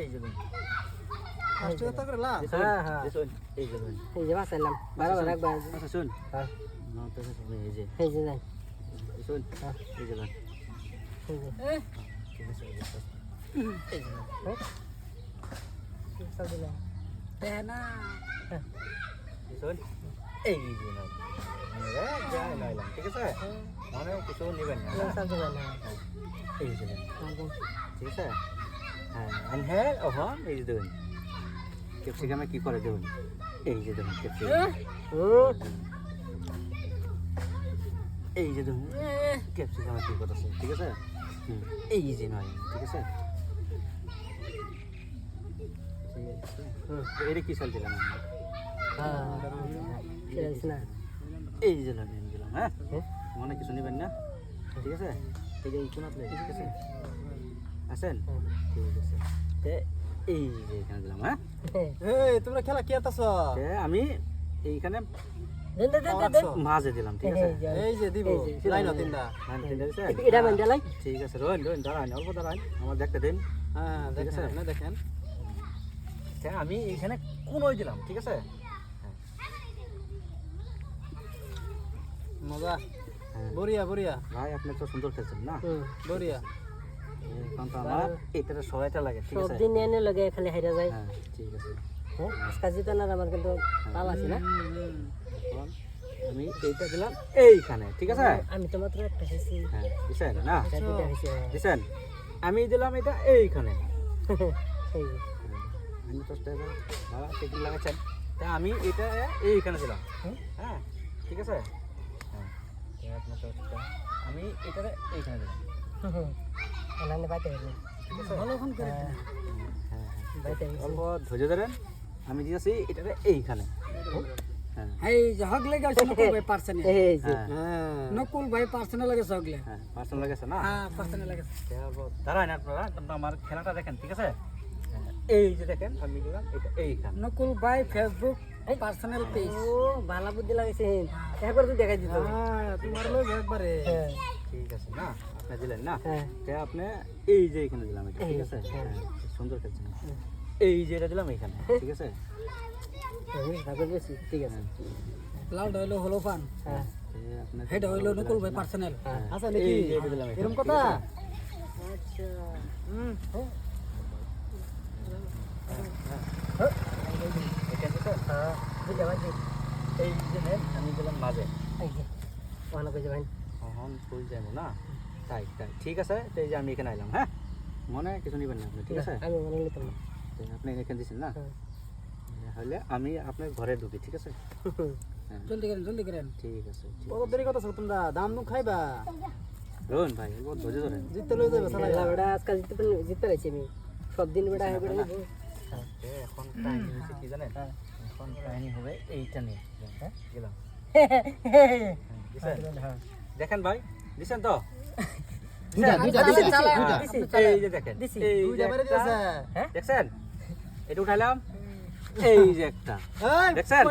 এই যে ধরুন ফার্স্ট কথা করে লা দিছুন, হ্যাঁ, হ্যাঁ। দিছুন, এই যে ধরুন এই যে বাঁচাইলাম বারবার একবার আচ্ছা শুন হ্যাঁ না তো শুন এই যে এই যে যাই দিছুন, হ্যাঁ। এই যে ধরুন এই যে ঠিক আছে এই যে ধরুন। এই যে ধরুন। সব দিলাম দিছুন, এই যে নয় আমরা যা নইলাম ঠিক আছে হ্যাঁ আছে হ্যাঁ এই যে দেখুন। ক্যাপসিকামে কি করে দেখুন? এই যে দেখুন ক্যাপসিকাম হুম এই যে দেখুন ক্যাপসিকামে কি করতেছে ঠিক আছে? হুম, এই যে নয় ঠিক আছে? এটা কি চাল দিলাম হ্যাঁ এই যে দিলাম দিলাম হ্যাঁ? মনে কিছু নেবেন না? ঠিক আছে? ঠিক আছে? আছেন? ঠিক আছে। এই যে এখানে দিলাম হ্যাঁ? এই তোমরা খেলা কি আতাছ আমি এইখানে দেন দেন দেন দেন মাঝে দিলাম ঠিক আছে? এই যে দিব। লাইন তিনটা? মান তিনটা? এটা মান ঠিক আছে রোহিন রোহিন দাঁড়ান অল্প দাঁড়ান আমার দেখতে দিন। হ্যাঁ ঠিক দেখেন আছে। আপনি দেখেন। আমি এইখানে কোনোই দিলাম ঠিক আছে? মজা। হ্যাঁ। বড়িয়া বড়িয়া। ভাই আপনি তো সুন্দর খেলছেন না? বড়িয়া। আমার সহায়তা লাগে ঠিক সব দিন এনে লগে খালি হাইরা যায়। হ্যাঁ ঠিক আছে। হ্যাঁ আজকে আমার কিন্তু তাল আছে না? আমি এইটা দিলাম এইখানে ঠিক আছে? আমি তো মাত্র একটা খাইছি। হ্যাঁ দিছেন না? হ্যাঁ। দিছেন? আমি দিলাম এটা এইখানে। আমি তো বাবা টিকিট লাগাচ্ছেন তা আমি এটা এইখানে দিলাম। হ্যাঁ? ঠিক আছে? হ্যাঁ আমি এটা এইখানে দিলাম। এলানে বাইতে হ্যাঁ হ্যাঁ অল্প ধৈর্য ধরেন আমি দিয়েছি এটা এইখানে। হ্যাঁ। এই যে হক লেগে নকুল ভাই পার্সোনাল এই যে। হ্যাঁ। হ্যাঁ। নকুল ভাই পার্সোনাল লাগে সকলে হ্যাঁ পার্সোনাল লাগেছে না? হ্যাঁ পার্সোনাল লাগে দাঁড়ান আপনারা তোমরা আমার খেলাটা দেখেন ঠিক আছে? এই যে দেখেন আমি দিলাম এটা এইখানে। নকুল ভাই ফেসবুক পার্সোনাল পেজ ও ভালো বুদ্ধি লাগাইছে একবার দেখাই দিত হ্যাঁ তোমার লোক একবারে। হ্যাঁ। ঠিক আছে না? আপনি দিলেন না? হ্যাঁ। তে আপনি এই যে এখানে দিলাম এটা ঠিক আছে? হ্যাঁ। হ্যাঁ, সুন্দর খেলছেন। এই যে এটা দিলাম এখানে ঠিক আছে? ঠিক আছে। লাউড হইল হলো ফান হ্যাঁ। হেড হইল নকুল ভাই পার্সোনাল হ্যাঁ। আচ্ছা নাকি এরকম কথা? আচ্ছা। হুম? হ্যাঁ। এই যে আমি দিলাম মাঝে। যে ওখানে ভাই। এখন ফুল যাব না? তাই তাই। ঠিক আছে তো এই যে আমি এখানে আইলাম হ্যাঁ? মনে কিছু নেবেন না আপনি ঠিক আছে? আমি মনে নিতাম না আপনি এখানে দিচ্ছেন না? হ্যাঁ। হলে আমি আপনার ঘরে ঢুকি ঠিক আছে? হ্যাঁ। জলদি করেন জলদি করেন। ঠিক আছে কত দেরি কথা তোমরা দাম নু খাইবা? রোহন ভাই বহুত ধৈর্য ধরেন। জিততে লই যাবে সালা। বেড়া আজকাল জিততে পারি জিততে পারছি আমি। সব দিন বেড়া হয়ে বেড়া এখন কাহিনী হচ্ছে কি জানেন? এখন কাহিনী হবে এইটা নিয়ে। হ্যাঁ গেলাম হ্যাঁ? দেখেন ভাই দিছেন তো? দেখছেন? এটা উঠাইলাম। এই যে একটা। দেখছেন?